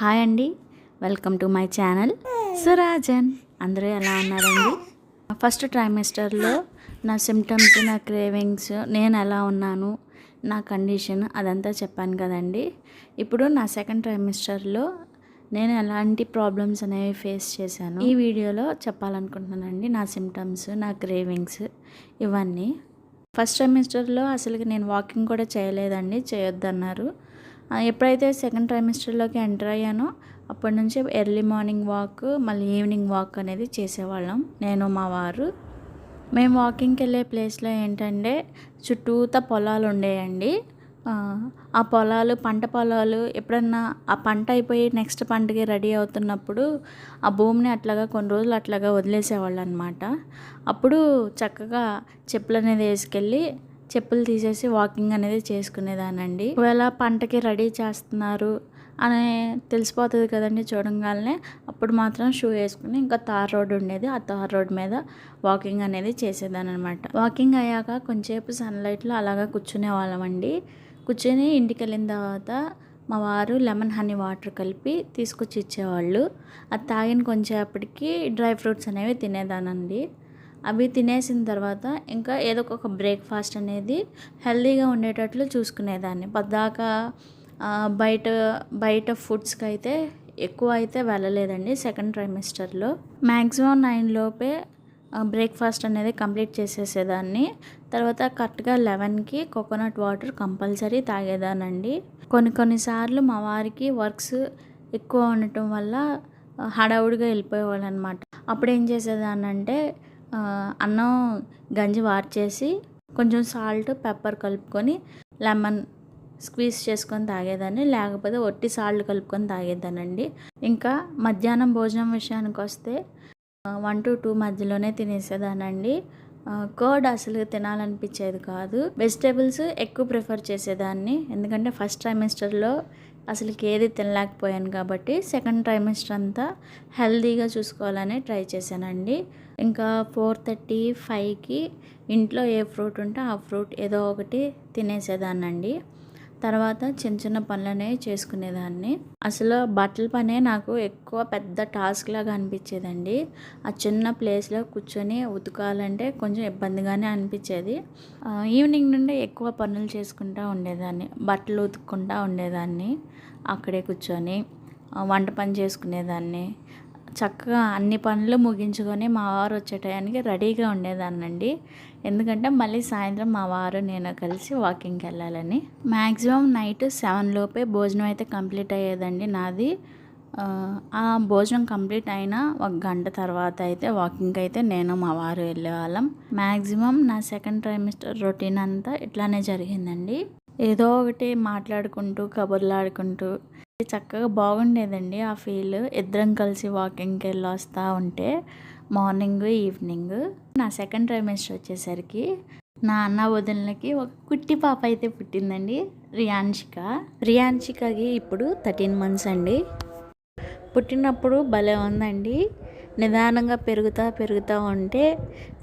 Hi అండి. Welcome to my channel. Surajan. అందరూ ఎలా ఉన్నారండి? ఫస్ట్ ట్రైమిస్టర్లో నా సిమ్టమ్స్ నా క్రేవింగ్స్ నేను ఎలా ఉన్నాను నా కండిషన్ అదంతా చెప్పాను కదండి. ఇప్పుడు నా సెకండ్ ట్రైమిస్టర్లో నేను ఎలాంటి ప్రాబ్లమ్స్ అనేవి ఫేస్ చేశాను. ఈ వీడియోలో చెప్పాలనుకుంటున్నానండి నా సిమ్టమ్స్ నా క్రేవింగ్స్ ఇవన్నీ. ఫస్ట్ సెమిస్టర్లో అసలుకి నేను వాకింగ్ కూడా చేయలేదండి చేయొద్దన్నారు. ఎప్పుడైతే సెకండ్ ట్రైమిస్టర్లోకి ఎంటర్ అయ్యానో అప్పటి నుంచి ఎర్లీ మార్నింగ్ వాక్ మళ్ళీ ఈవినింగ్ వాక్ అనేది చేసేవాళ్ళం. నేను మా వారు. మేము వాకింగ్కి వెళ్ళే ప్లేస్లో ఏంటంటే చుట్టూత పొలాలు ఉండేయండి. ఆ, పొలాలు పంట పొలాలు ఎప్పుడన్నా ఆ పంట అయిపోయి నెక్స్ట్ పంటకి రెడీ అవుతున్నప్పుడు ఆ భూమిని అట్లాగా కొన్ని రోజులు అట్లాగా వదిలేసేవాళ్ళు అనమాట అప్పుడు చక్కగా చెప్పులు అనేది వేసుకెళ్ళి చెప్పులు తీసేసి వాకింగ్ అనేది చేసుకునేదానండి. ఒకవేళ పంటకి రెడీ చేస్తున్నారు అని తెలిసిపోతుంది కదండి చూడంగానే అప్పుడు మాత్రం షూ వేసుకుని ఇంకా తార్ రోడ్ ఉండేది. ఆ తార్ రోడ్ మీద వాకింగ్ అనేది చేసేదాని అనమాట వాకింగ్ అయ్యాక కొంచెంసేపు సన్లైట్లో అలాగా కూర్చునే వాళ్ళమండి. కూర్చొని ఇంటికి వెళ్ళిన తర్వాత మా వారు లెమన్ హనీ వాటర్ కలిపి తీసుకొచ్చి ఇచ్చేవాళ్ళు. అది తాగిన కొంచెంసేపటికి డ్రై ఫ్రూట్స్ అనేవి తినేదానండి. అవి తినేసిన తర్వాత ఇంకా ఏదో ఒక బ్రేక్ఫాస్ట్ అనేది హెల్తీగా ఉండేటట్లు చూసుకునేదాన్ని. పద్దాక బయట బయట ఫుడ్స్కి అయితే ఎక్కువ అయితే వెళ్ళలేదండి సెకండ్ ట్రైమిస్టర్లో మ్యాక్సిమం నైన్ లోపే బ్రేక్ఫాస్ట్ అనేది కంప్లీట్ చేసేసేదాన్ని. తర్వాత కరెక్ట్గా లెవెన్కి కోకోనట్ వాటర్ కంపల్సరీ తాగేదానండి. కొన్ని కొన్నిసార్లు మా వారికి వర్క్స్ ఎక్కువ ఉండటం వల్ల హడావుడిగా వెళ్ళిపోయేవాళ్ళు అనమాట అప్పుడు ఏం చేసేదానంటే అన్నం గంజి వార్చేసి కొంచెం సాల్ట్ పెప్పర్ కలుపుకొని లెమన్ స్క్వీజ్ చేసుకొని తాగేదాన్ని. లేకపోతే ఒట్టి సాల్ట్ కలుపుకొని తాగేదానండి. ఇంకా మధ్యాహ్నం భోజనం విషయానికి వస్తే వన్ టు టూ మధ్యలోనే తినేసేదానండి. కర్డ్ అసలు తినాలనిపించేది కాదు. వెజిటేబుల్స్ ఎక్కువ ప్రిఫర్ చేసేదాన్ని. ఎందుకంటే ఫస్ట్ ట్రైమిస్టర్లో అసలుకి ఏది తినలేకపోయాను కాబట్టి సెకండ్ ట్రైమిస్టర్ అంతా హెల్తీగా చూసుకోవాలని ట్రై చేశానండి. ఇంకా ఫోర్ థర్టీ ఫైవ్కి ఇంట్లో ఏ ఫ్రూట్ ఉంటే ఆ ఫ్రూట్ ఏదో ఒకటి తినేసేదాన్నండి. తర్వాత చిన్న చిన్న పనులనే చేసుకునేదాన్ని. అసలు బట్టల పనే నాకు ఎక్కువ పెద్ద టాస్క్ లాగా అనిపించేదండి. ఆ చిన్న ప్లేస్లో కూర్చొని ఉతకాలంటే కొంచెం ఇబ్బందిగానే అనిపించేది. ఈవినింగ్ నుండి ఎక్కువ పనులు చేసుకుంటూ ఉండేదాన్ని. బట్టలు ఉతుక్కుంటూ ఉండేదాన్ని. అక్కడే కూర్చొని వంట పని చేసుకునేదాన్ని. చక్కగా అన్ని పనులు ముగించుకొని మా వారు వచ్చే టయానికి రెడీగా ఉండేదాన్నండి. ఎందుకంటే మళ్ళీ సాయంత్రం మా వారు నేను కలిసి వాకింగ్కి వెళ్ళాలని. మ్యాక్సిమం నైట్ సెవెన్ లోపే భోజనం అయితే కంప్లీట్ అయ్యేదండి నాది. ఆ, భోజనం కంప్లీట్ అయిన ఒక గంట తర్వాత అయితే వాకింగ్కి అయితే నేను మా వారు వెళ్ళేవాళ్ళం. మ్యాక్సిమం నా సెకండ్ ట్రైమిస్టర్ రొటీన్ అంతా ఇట్లానే జరిగిందండి. ఏదో ఒకటి మాట్లాడుకుంటూ కబుర్లాడుకుంటూ చక్కగా బాగుండేదండి ఆ ఫీల్. ఇద్దరం కలిసి వాకింగ్కి వెళ్ళి వస్తూ ఉంటే మార్నింగ్ ఈవినింగ్ నా సెకండ్ ట్రైమిస్టర్ వచ్చేసరికి నా అన్న వదినలకి ఒక కుట్టి పాప అయితే పుట్టిందండి రియాన్షిక. రియాన్షికకి ఇప్పుడు థర్టీన్ మంత్స్ అండి. పుట్టినప్పుడు భలే ఉందండి. నిదానంగా పెరుగుతూ పెరుగుతూ ఉంటే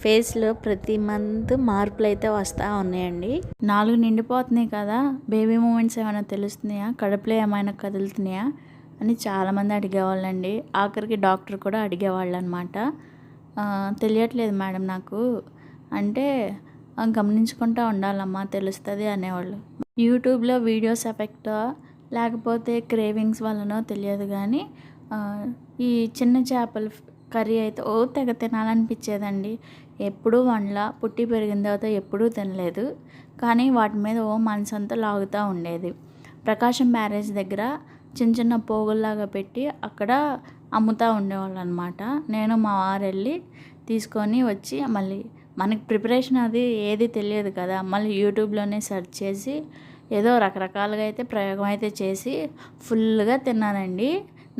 ఫేస్లో ప్రతి మంత్ మార్పులు అయితే వస్తూ ఉన్నాయండి. నాలుగు నిండిపోతున్నాయి కదా బేబీ మూమెంట్స్ ఏమైనా తెలుస్తున్నాయా కడుపులో ఏమైనా కదులుతున్నాయా అని చాలామంది అడిగేవాళ్ళండి. ఆఖరికి డాక్టర్ కూడా అడిగేవాళ్ళు అనమాట తెలియట్లేదు మేడం నాకు. అంటే గమనించుకుంటూ ఉండాలమ్మా తెలుస్తుంది అనేవాళ్ళు. యూట్యూబ్లో వీడియోస్ ఎఫెక్ట్ లేకపోతే క్రేవింగ్స్ వల్లనో తెలియదు కానీ ఈ చిన్న చేపలు కర్రీ అయితే ఓ తెగ తినాలనిపించేదండి. ఎప్పుడూ వండ్ల పుట్టి పెరిగిన తర్వాత ఎప్పుడూ తినలేదు. కానీ వాటి మీద ఓ మనసంతా లాగుతూ ఉండేది. ప్రకాశం బ్యారేజ్ దగ్గర చిన్న చిన్న పోగుల్లాగా పెట్టి అక్కడ అమ్ముతూ ఉండేవాళ్ళు అనమాట నేను మా వారు వెళ్ళి తీసుకొని వచ్చి మళ్ళీ మనకి ప్రిపరేషన్ అది ఏది తెలియదు కదా మళ్ళీ యూట్యూబ్లోనే సెర్చ్ చేసి ఏదో రకరకాలుగా అయితే ప్రయోగం అయితే చేసి ఫుల్గా తిన్నానండి.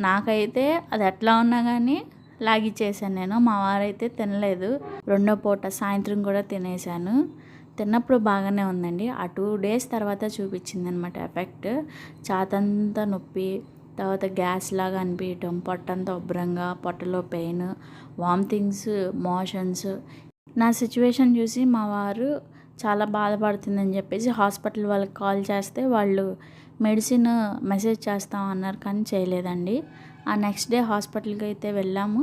నాకైతే అది ఎట్లా ఉన్నా కానీ లాగిచ్చేసాను నేను. మా వారైతే తినలేదు. రెండో పూట సాయంత్రం కూడా తినేసాను తిన్నప్పుడు బాగానే ఉందండి. ఆ టూ డేస్ తర్వాత చూపించింది అనమాట ఎఫెక్ట్. చాతంతా నొప్పి తర్వాత గ్యాస్ లాగా అనిపించటం పొట్టంతా ఉబ్బరంగా పొట్టలో పెయిన్ వామిటింగ్స్ మోషన్స్. నా సిచ్యువేషన్ చూసి మా వారు చాలా బాధపడుతుందని చెప్పేసి హాస్పిటల్ వాళ్ళకి కాల్ చేస్తే వాళ్ళు మెడిసిన్ మెసేజ్ చేస్తాం అన్నారు కానీ చేయలేదండి. ఆ నెక్స్ట్ డే హాస్పిటల్కి అయితే వెళ్ళాము.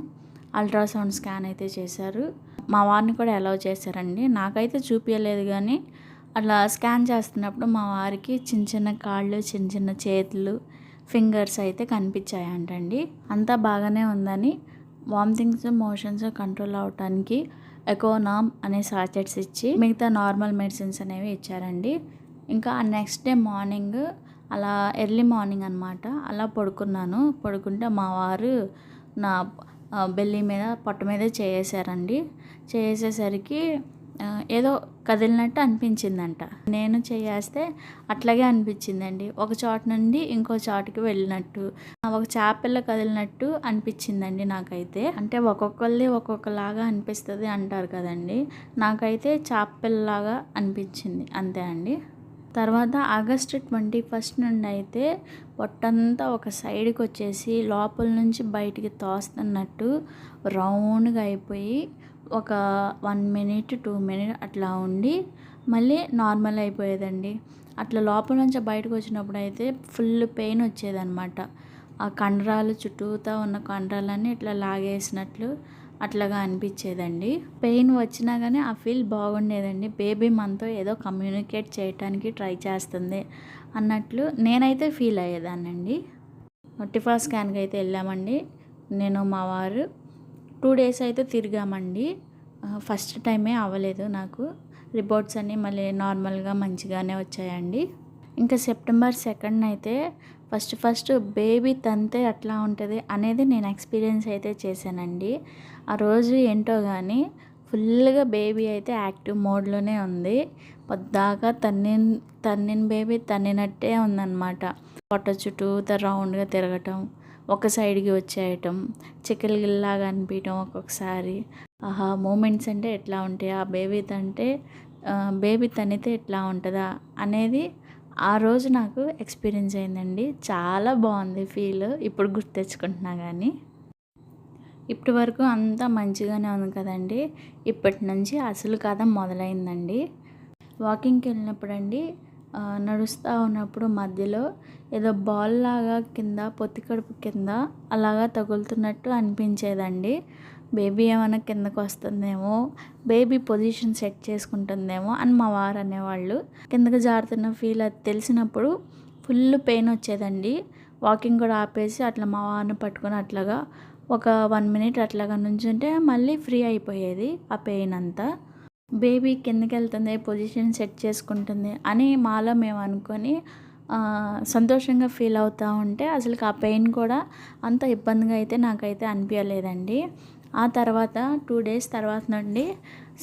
అల్ట్రాసౌండ్ స్కాన్ అయితే చేశారు. మా వారిని కూడా అలౌ చేశారండి. నాకైతే చూపించలేదు కానీ అట్లా స్కాన్ చేస్తున్నప్పుడు మా వారికి చిన్న చిన్న కాళ్ళు చిన్న చిన్న చేతులు ఫింగర్స్ అయితే కనిపించాయంటండి. అంతా బాగానే ఉందని వామిటింగ్స్ మోషన్స్ కంట్రోల్ అవటానికి ఎకోనామ్ అనే సాచెట్స్ ఇచ్చి మిగతా నార్మల్ మెడిసిన్స్ అనేవి ఇచ్చారండి. ఇంకా నెక్స్ట్ డే మార్నింగ్ అలా ఎర్లీ మార్నింగ్ అనమాట అలా పడుకున్నాను. పడుకుంటే మా వారు నా బెల్లి మీద పొట్ట మీద చేసారండి చేసేసరికి ఏదో కదిలినట్టు అనిపించిందంట. నేను చేస్తే అట్లాగే అనిపించిందండి. ఒక చోట నుండి ఇంకో చోటుకి వెళ్ళినట్టు ఒక చేపల్ల కదిలినట్టు అనిపించిందండి నాకైతే. అంటే ఒక్కొక్కరిది ఒక్కొక్కలాగా అనిపిస్తుంది అంటారు కదండి. నాకైతే చేపల్లలాగా అనిపించింది. అంతే అండి. తర్వాత ఆగస్టు ట్వంటీ ఫస్ట్ నుండి అయితే పొట్టంతా ఒక సైడ్కి వచ్చేసి లోపల నుంచి బయటికి తోస్తున్నట్టు రౌండ్గా అయిపోయి ఒక వన్ మినిట్ టూ మినిట్ అట్లా ఉండి మళ్ళీ నార్మల్ అయిపోయేదండి. అట్లా లోపల నుంచి బయటకు వచ్చినప్పుడు అయితే ఫుల్ పెయిన్ వచ్చేదన్నమాట. ఆ కండరాలు చుట్టూతా ఉన్న కండరాలన్నీ ఇట్లా లాగేసినట్లు అట్లాగా అనిపించేదండి. పెయిన్ వచ్చినా కానీ ఆ ఫీల్ బాగుండేదండి. బేబీ మనతో ఏదో కమ్యూనికేట్ చేయటానికి ట్రై చేస్తుంది అన్నట్లు నేనైతే ఫీల్ అయ్యేదానండి టిఫా స్కాన్కి అయితే వెళ్ళామండి. నేను మా వారు టూ డేస్ అయితే తిరిగామండి. ఫస్ట్ టైమే అవ్వలేదు నాకు. రిపోర్ట్స్ అన్నీ మళ్ళీ నార్మల్గా మంచిగానే వచ్చాయండి. ఇంకా సెప్టెంబర్ సెకండ్ అయితే ఫస్ట్ ఫస్ట్ బేబీ తంతే అట్లా ఉంటుంది అనేది నేను ఎక్స్పీరియన్స్ అయితే చేశానండి. ఆ రోజు ఏంటో కానీ ఫుల్గా బేబీ అయితే యాక్టివ్ మోడ్లోనే ఉంది. పొద్దాకా తన్నిన్ తన్నిన బేబీ తన్నినట్టే ఉందన్నమాట. పొట్ట చుట్టూ రౌండ్గా తిరగటం ఒక సైడ్కి వచ్చేయటం చికెల్ గిల్లాగా అనిపించడం ఒక్కొక్కసారి. ఆహా మూమెంట్స్ అంటే ఎట్లా ఉంటాయి? ఆ బేబీ తంటే బేబీ తనితే ఎట్లా ఉంటుందా? అనేది ఆ రోజు నాకు ఎక్స్పీరియన్స్ అయిందండి. చాలా బాగుంది ఫీల్. ఇప్పుడు గుర్తు తెచ్చుకుంటున్నా కానీ ఇప్పటి వరకు అంతా మంచిగానే ఉంది కదండి. ఇప్పటి నుంచి అసలు కథ మొదలైందండి. వాకింగ్కి వెళ్ళినప్పుడు అండి నడుస్తూ ఉన్నప్పుడు మధ్యలో ఏదో బాల్ లాగా కింద పొత్తి కడుపు కింద అలాగా తగులుతున్నట్టు అనిపించేదండి. బేబీ ఏమైనా కిందకు వస్తుందేమో బేబీ పొజిషన్ సెట్ చేసుకుంటుందేమో అని మా వారు అనేవాళ్ళు. కిందకు జారుతున్న ఫీల్ అది తెలిసినప్పుడు ఫుల్ పెయిన్ వచ్చేదండి. వాకింగ్ కూడా ఆపేసి అట్లా మా వారిని పట్టుకొని అట్లాగా ఒక వన్ మినిట్ అట్లాగా నుంచుంటే మళ్ళీ ఫ్రీ అయిపోయేది ఆ పెయిన్ అంతా. బేబీ కిందకి వెళ్తుంది పొజిషన్ సెట్ చేసుకుంటుంది అని మాలో మేము అనుకొని సంతోషంగా ఫీల్ అవుతూ ఉంటే అసలు ఆ పెయిన్ కూడా అంత ఇబ్బందిగా అయితే నాకైతే అనిపించలేదండి ఆ తర్వాత టూ డేస్ తర్వాత నుండి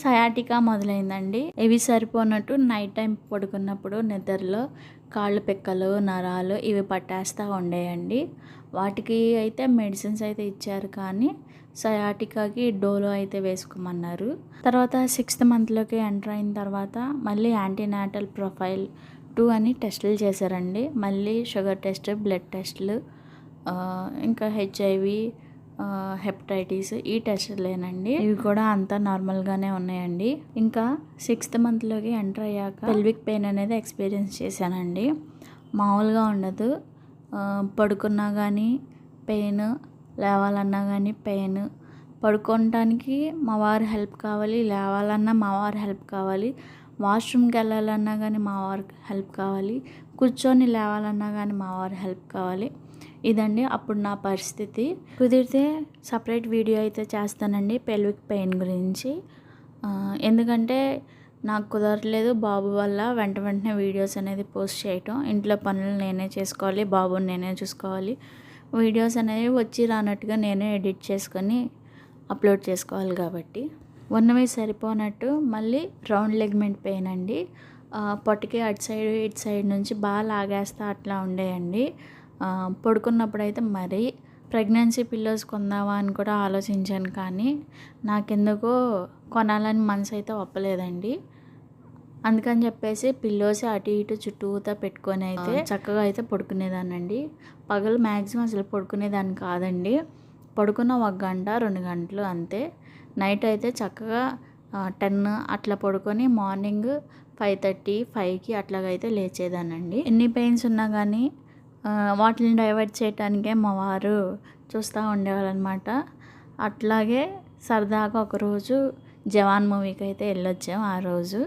సయాటికా మొదలైందండి. ఇవి సరిపోనట్టు నైట్ టైం పడుకున్నప్పుడు నిద్రలో కాళ్ళు పిక్కలు నరాలు ఇవి పట్టేస్తూ ఉండేయండి. వాటికి అయితే మెడిసిన్స్ అయితే ఇచ్చారు కానీ సయాటికాకి డోలో అయితే వేసుకోమన్నారు. తర్వాత సిక్స్త్ మంత్లోకి ఎంటర్ అయిన తర్వాత మళ్ళీ యాంటీనాటల్ ప్రొఫైల్ టూ అని టెస్టులు చేశారండి. మళ్ళీ షుగర్ టెస్ట్ బ్లడ్ టెస్టులు ఇంకా హెచ్ఐవి హెపటైటిస్ ఈ టెస్టులేనండి ఇవి కూడా అంతా నార్మల్గానే ఉన్నాయండి. ఇంకా సిక్స్త్ మంత్లోకి ఎంటర్ అయ్యాక పెల్విక్ పెయిన్ అనేది ఎక్స్పీరియన్స్ చేశానండి. మామూలుగా ఉండదు. పడుకున్నా కానీ పెయిన్ లేవాలన్నా కానీ పెయిన్ పడుకోవటానికి మా వారి హెల్ప్ కావాలి లేవాలన్నా మా వారి హెల్ప్ కావాలి. వాష్రూమ్కి వెళ్ళాలన్నా కానీ మా వారికి హెల్ప్ కావాలి. కూర్చొని లేవాలన్నా కానీ మా వారి హెల్ప్ కావాలి. ఇదండి అప్పుడు నా పరిస్థితి. కుదిరితే సపరేట్ వీడియో అయితే చేస్తానండి పెల్విక్ పెయిన్ గురించి. ఎందుకంటే నాకు కుదరలేదు బాబు వల్ల వెంట వెంటనే వీడియోస్ అనేది పోస్ట్ చేయటం. ఇంట్లో పనులు నేనే చేసుకోవాలి బాబుని నేనే చూసుకోవాలి. వీడియోస్ అనేవి వచ్చి రానట్టుగా నేనే ఎడిట్ చేసుకొని అప్లోడ్ చేసుకోవాలి కాబట్టి. ఉన్నవి సరిపోనట్టు మళ్ళీ రౌండ్ లెగ్మెంట్ పెయిన్ అండి. పొట్టకి అటు సైడ్ ఇటు సైడ్ నుంచి బాగా లాగేస్తా అట్లా ఉండేయండి. ఆ, పడుకున్నప్పుడు అయితే మరీ ప్రెగ్నెన్సీ పిల్లోస్ కొందామా అని కూడా ఆలోచించాను కానీ నాకెందుకో కొనాలని మనసు అయితే ఒప్పలేదండి. అందుకని చెప్పేసి పిల్లోస్ అటు ఇటు చుట్టూతా పెట్టుకొని అయితే చక్కగా అయితే పడుకునేదానండి పగలు మ్యాక్సిమం అసలు పడుకునేదాన్ని కాదండి. పడుకున్న ఒక గంట రెండు గంటలు అంతే. నైట్ అయితే చక్కగా టెన్ అట్లా పడుకొని మార్నింగ్ ఫైవ్ థర్టీ ఫైవ్కి అట్లాగైతే లేచేదానండి ఎన్ని పెయిన్స్ ఉన్నా కానీ వాటిని డైవర్ట్ చేయటానికే మా వారు చూస్తూ ఉండేవాళ్ళనమాట అట్లాగే సరదాగా ఒకరోజు జవాన్ మూవీకి అయితే వెళ్ళొచ్చాం ఆ రోజు.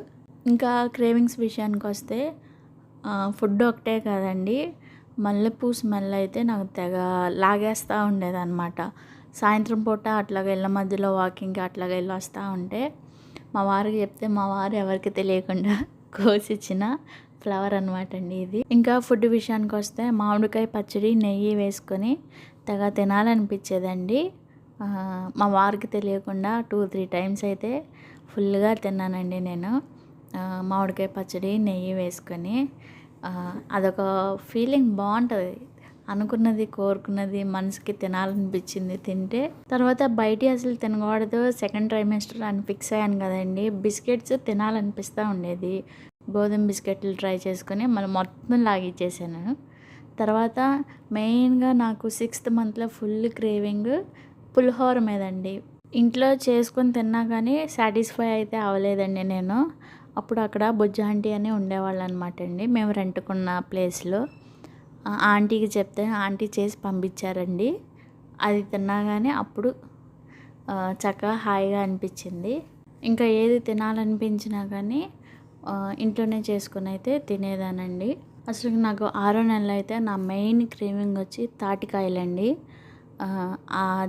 ఇంకా క్రేవింగ్స్ విషయానికి వస్తే ఫుడ్ ఒకటే కాదండి మల్లెపూ స్మెల్ అయితే నాకు తెగ లాగేస్తూ ఉండేదన్నమాట. సాయంత్రం పూట అట్లాగే ఇళ్ళ మధ్యలో వాకింగ్కి అట్లాగే వెళ్ళి వస్తూ ఉంటే మా వారికి చెప్తే మా వారు ఎవరికి తెలియకుండా కోసిచ్చిన ఫ్లవర్ అనమాట అండి ఇది. ఇంకా ఫుడ్ విషయానికి వస్తే మామిడికాయ పచ్చడి నెయ్యి వేసుకొని తెగ తినాలనిపించేదండి. మా వారికి తెలియకుండా టూ త్రీ టైమ్స్ అయితే ఫుల్గా తిన్నానండి నేను. మామిడికాయ పచ్చడి నెయ్యి వేసుకొని. అదొక ఫీలింగ్ బాగుంటుంది. అనుకున్నది కోరుకున్నది మనసుకి తినాలనిపించింది తింటే. తర్వాత బయట అసలు తినకూడదు సెకండ్ ట్రైమెస్టర్ అని ఫిక్స్ అయ్యాను కదండి. బిస్కెట్స్ తినాలనిపిస్తూ ఉండేది. గోధుమ బిస్కెట్లు ట్రై చేసుకొని మళ్ళీ మొత్తం లాగిచ్చేసాను తర్వాత మెయిన్గా నాకు సిక్స్త్ మంత్లో ఫుల్ క్రేవింగ్ పులిహోర మీదండి. ఇంట్లో చేసుకొని తిన్నా కానీ సాటిస్ఫై అయితే అవ్వలేదండి నేను. అప్పుడు అక్కడ బుజ్జ ఆంటీ అని ఉండేవాళ్ళు అనమాట అండి. మేము రెంట్కున్న ప్లేస్లో. ఆంటీకి చెప్తే ఆంటీ చేసి పంపించారండి. అది తిన్నా కానీ అప్పుడు చక్కగా హాయిగా అనిపించింది. ఇంకా ఏది తినాలనిపించినా కానీ ఇంట్లోనే చేసుకుని అయితే తినేదానండి. అసలు నాకు ఆరో నెలలు అయితే నా మెయిన్ క్రేవింగ్ వచ్చి తాటికాయలండి.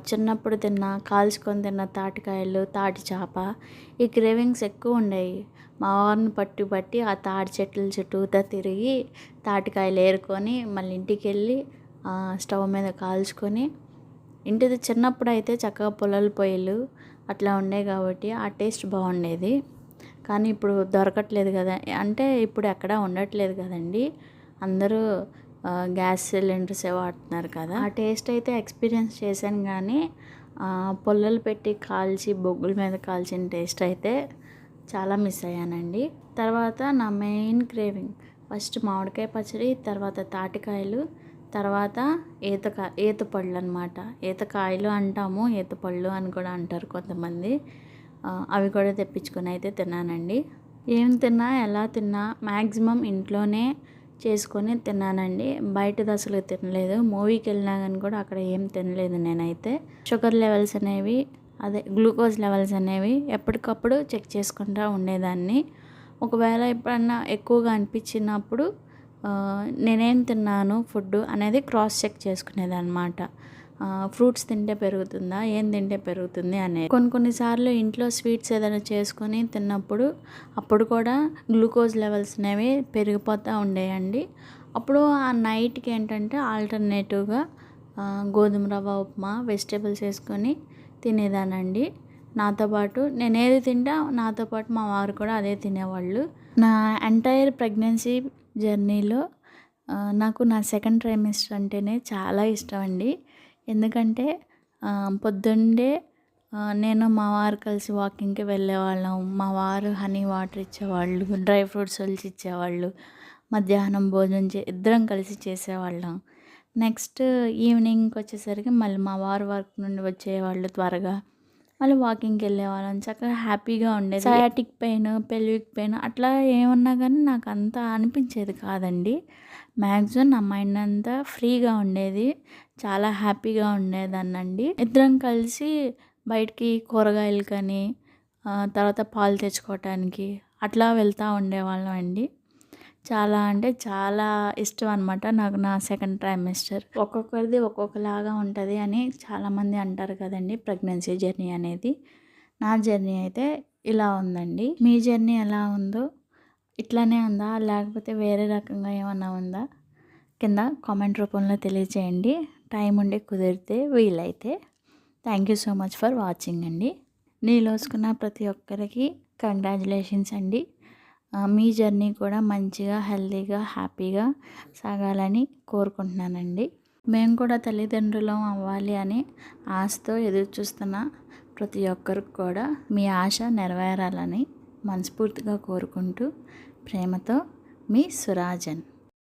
చిన్నప్పుడు తిన్న కాల్చుకొని తిన్న తాటికాయలు తాటి చేప ఈ క్రేవింగ్స్ ఎక్కువ ఉండేవి మా వారిని పట్టి పట్టి ఆ తాటి చెట్ల చుట్టూతా తిరిగి తాటికాయలు ఏరుకొని మళ్ళీ ఇంటికి వెళ్ళి స్టవ్ మీద కాల్చుకొని ఇంటిది చిన్నప్పుడు అయితే చక్కగా పొలాల పొయ్యిలు అట్లా ఉండే కాబట్టి ఆ టేస్ట్ బాగుండేది. కానీ ఇప్పుడు దొరకట్లేదు కదా. అంటే ఇప్పుడు ఎక్కడ ఉండట్లేదు కదండి. అందరూ గ్యాస్ సిలిండర్సే వాడుతున్నారు కదా. ఆ టేస్ట్ అయితే ఎక్స్పీరియన్స్ చేశాను కానీ పొల్లలు పెట్టి కాల్చి బొగ్గుల మీద కాల్చిన టేస్ట్ అయితే చాలా మిస్ అయ్యానండి. తర్వాత నా మెయిన్ క్రేవింగ్ ఫస్ట్ మామిడికాయ పచ్చడి తర్వాత తాటికాయలు తర్వాత ఈతకా ఈత పళ్ళు అనమాట ఈతకాయలు అంటాము ఈత పళ్ళు అని కూడా అంటారు కొంతమంది. అవి కూడా తెప్పించుకొని అయితే తిన్నానండి. ఏం తిన్నా ఎలా తిన్నా మ్యాక్సిమం ఇంట్లోనే చేసుకొని తిన్నానండి. బయటది అసలు తినలేదు. మూవీకి వెళ్ళినా కానీ కూడా అక్కడ ఏం తినలేదు నేనైతే. షుగర్ లెవెల్స్ అనేవి అదే గ్లూకోజ్ లెవెల్స్ అనేవి ఎప్పటికప్పుడు చెక్ చేసుకుంటూ ఉండేదాన్ని. ఒకవేళ ఎప్పుడన్నా ఎక్కువగా అనిపించినప్పుడు నేనేం తిన్నాను ఫుడ్ అనేది క్రాస్ చెక్ చేసుకునేదన్నమాట. ఫ్రూట్స్ తింటే పెరుగుతుందా? ఏం తింటే పెరుగుతుంది అనేది కొన్ని కొన్నిసార్లు ఇంట్లో స్వీట్స్ ఏదైనా చేసుకొని తిన్నప్పుడు అప్పుడు కూడా గ్లూకోజ్ లెవెల్స్ అనేవి పెరిగిపోతూ ఉండేయండి. అప్పుడు ఆ నైట్కి ఏంటంటే ఆల్టర్నేటివ్గా గోధుమ రవ్వ ఉప్మా వెజిటేబుల్స్ వేసుకొని తినేదానండి. నాతో పాటు నేను ఏది తింటా నాతో పాటు మా వారు కూడా అదే తినేవాళ్ళు. నా ఎంటైర్ ప్రెగ్నెన్సీ జర్నీలో నాకు నా సెకండ్ ట్రైమిస్టర్ అంటేనే చాలా ఇష్టం అండి. ఎందుకంటే పొద్దున్నే నేను మా వారు కలిసి వాకింగ్కి వెళ్ళేవాళ్ళం. మా వారు హనీ వాటర్ ఇచ్చేవాళ్ళు డ్రై ఫ్రూట్స్ ఒలిచి ఇచ్చేవాళ్ళు మధ్యాహ్నం భోజనం చే ఇద్దరం కలిసి చేసేవాళ్ళం. నెక్స్ట్ ఈవినింగ్కి వచ్చేసరికి మళ్ళీ మా వారు వర్క్ నుండి వచ్చేవాళ్ళు త్వరగా. మళ్ళీ వాకింగ్కి వెళ్ళేవాళ్ళం. చక్కగా హ్యాపీగా ఉండేది. సయాటిక్ పెయిన్ పెల్విక్ పెయిన్ అట్లా ఏమన్నా కానీ నాకు అంత అనిపించేది కాదండి. మ్యాక్సిమం నా మైండ్ అంతా ఫ్రీగా ఉండేది. చాలా హ్యాపీగా ఉండేదాన్నండి. ఇద్దరం కలిసి బయటికి కూరగాయలు కానీ తర్వాత పాలు తెచ్చుకోవటానికి అట్లా వెళ్తూ ఉండేవాళ్ళం అండి. చాలా అంటే చాలా ఇష్టం అనమాట నాకు నా సెకండ్ ట్రైమిస్టర్ ఒక్కొక్కరిది ఒక్కొక్కలాగా ఉంటుంది అని చాలామంది అంటారు కదండి ప్రెగ్నెన్సీ జర్నీ అనేది. నా జర్నీ అయితే ఇలా ఉందండి. మీ జర్నీ ఎలా ఉందో ఇట్లానే ఉందా? లేకపోతే వేరే రకంగా ఏమన్నా ఉందా? కింద కామెంట్ రూపంలో తెలియజేయండి టైం ఉండి కుదిరితే వీలైతే. Thank you so much for watching అండి. నీలోసుకున్న ప్రతి ఒక్కరికి కంగ్రాచులేషన్స్ అండి. మీ జర్నీ కూడా మంచిగా హెల్తీగా హ్యాపీగా సాగాలని కోరుకుంటున్నానండి. మేము కూడా తల్లిదండ్రులం అవ్వాలి అని ఆశతో ఎదురు చూస్తున్న ప్రతి ఒక్కరికి కూడా మీ ఆశ నెరవేరాలని మనస్ఫూర్తిగా కోరుకుంటూ ప్రేమతో మీ సురాజన్.